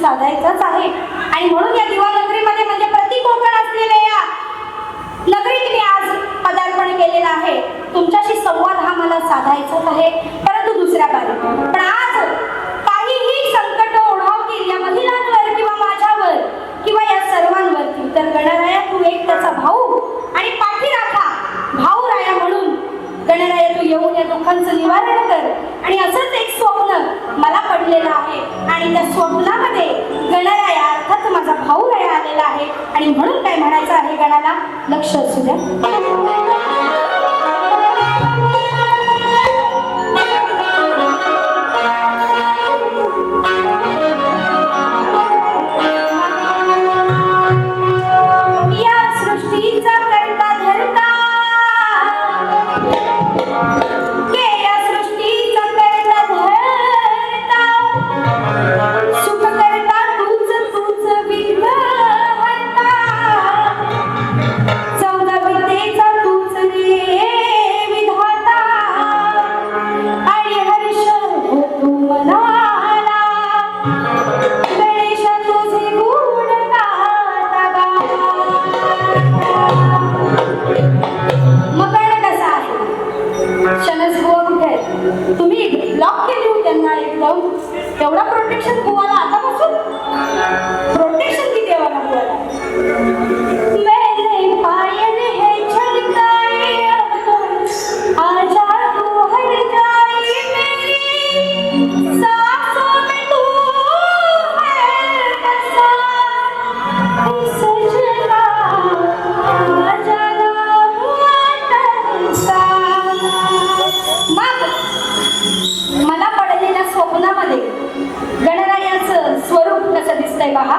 साधायचाच आहे. आणि म्हणून या दिवाळी आणि म्हणून काय म्हणायचं आहे गणाला? लक्ष असू द्या. say Baha?